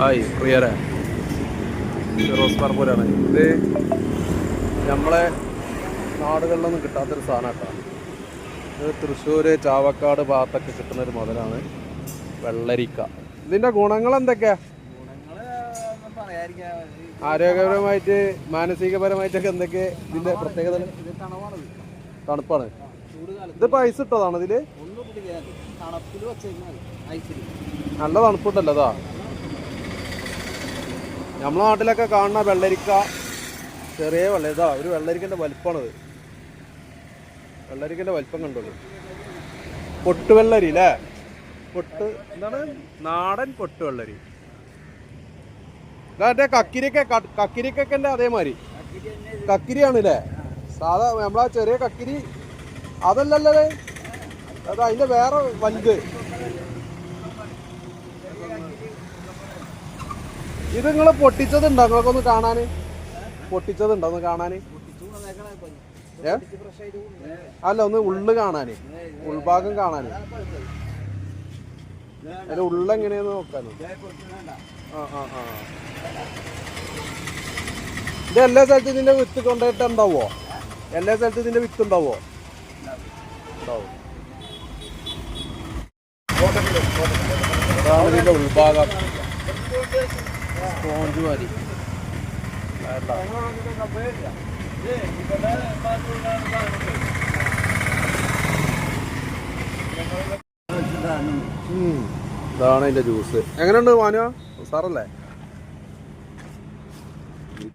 Hi പ്രിയരെ. ഫിറോസ് പറമ്പൂരാണ് ഇത് നമ്മളെ നാടുകളിലൊന്നും കിട്ടാത്തൊരു സാധനം ഇത് തൃശ്ശൂർ ചാവക്കാട് ഭാഗത്തൊക്കെ കിട്ടുന്ന ഒരു മുതലാണ് വെള്ളരിക്ക. ഇതിന്റെ ഗുണങ്ങൾ എന്തൊക്കെയാ ആരോഗ്യപരമായിട്ട് മാനസികപരമായിട്ടൊക്കെ എന്തൊക്കെ ഇതിന്റെ പ്രത്യേകത? തണുപ്പാണ്. ഇത് പൈസ ഇട്ടതാണ് ഇതിൽ? നല്ല തണുപ്പുണ്ടല്ലോ അതാ. നമ്മളെ നാട്ടിലൊക്കെ കാണുന്ന വെള്ളരിക്ക ചെറിയ വെള്ള ഇതാ ഒരു വെള്ളരിക്കന്റെ വലിപ്പമാണത് വെള്ളരിക്കന്റെ വലിപ്പം കണ്ടുള്ളൂ പൊട്ടുവെള്ളരി അല്ലേ പൊട്ട് എന്താണ്? നാടൻ പൊട്ടുവെള്ളരി. വെള്ളരി ഇതാ കക്കിരിക്ക കക്കിരിക്കന്റെ അതേമാതിരി. കക്കിരിയാണ് അല്ലേ സാധാ നമ്മളാ ചെറിയ കക്കിരി. അതല്ലല്ലേ അത് അതിന്റെ വേറെ വലുത്. ഇത് നിങ്ങൾ പൊട്ടിച്ചതുണ്ടോ? നിങ്ങൾക്കൊന്ന് കാണാന്. പൊട്ടിച്ചതുണ്ടോ? ഒന്ന് കാണാന്. ഏ? അല്ല ഒന്ന് ഉള്ളു കാണാന്. ഉൾഭാഗം കാണാന്. അതിന്റെ ഉള്ളെങ്ങനെയാന്ന് നോക്കാനോ. ആ ആ ആ. ഇത് എല്ലാ സ്ഥലത്തും ഇതിന്റെ വിത്ത് കൊണ്ടുപോയിട്ട് ഉണ്ടാവോ എല്ലാ സ്ഥലത്തും ഇതിന്റെ വിത്ത് ഉണ്ടാവോ? ഉണ്ടാവും. ഉൾഭാഗം. സ്പോഞ്ച്. ഇതാണ് അതിന്റെ ജ്യൂസ്. എങ്ങനെയുണ്ട് മാനുവ സാറല്ലേ?